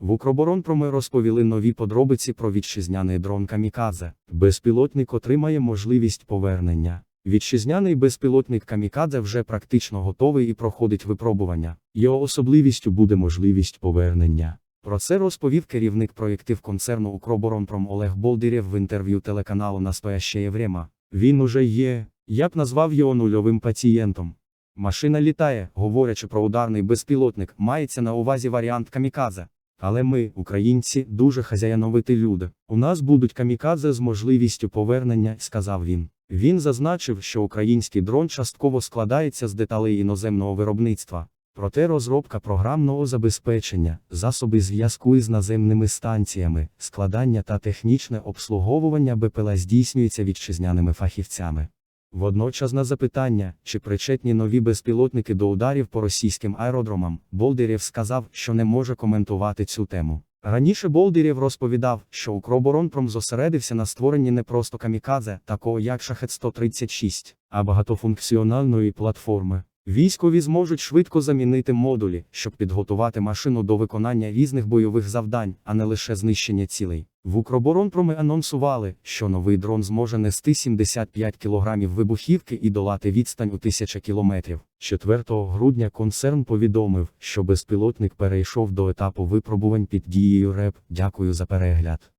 В Укроборонпроми розповіли нові подробиці про вітчизняний дрон Камікадзе. Безпілотник отримає можливість повернення. Вітчизняний безпілотник Камікадзе вже практично готовий і проходить випробування. Його особливістю буде можливість повернення. Про це розповів керівник проєктив концерну Укроборонпром Олег Болдирєв в інтерв'ю телеканалу «Настоящее время». Він уже є, я б назвав його нульовим пацієнтом. Машина літає, говорячи про ударний безпілотник, мається на увазі варіант камікадзе. Але ми, українці, дуже хазяїновиті люди. У нас будуть камікадзе з можливістю повернення, сказав він. Він зазначив, що український дрон частково складається з деталей іноземного виробництва. Проте розробка програмного забезпечення, засоби зв'язку із наземними станціями, складання та технічне обслуговування БПЛА здійснюється вітчизняними фахівцями. Водночас на запитання, чи причетні нові безпілотники до ударів по російським аеродромам, Болдирєв сказав, що не може коментувати цю тему. Раніше Болдирєв розповідав, що Укроборонпром зосередився на створенні не просто камікадзе, такого як Шахет 136, а багатофункціональної платформи. Військові зможуть швидко замінити модулі, щоб підготувати машину до виконання різних бойових завдань, а не лише знищення цілей. В Укроборонпроми анонсували, що новий дрон зможе нести 75 кг вибухівки і долати відстань у 1000 км. 4 грудня концерн повідомив, що безпілотник перейшов до етапу випробувань під дією РЕП. Дякую за перегляд.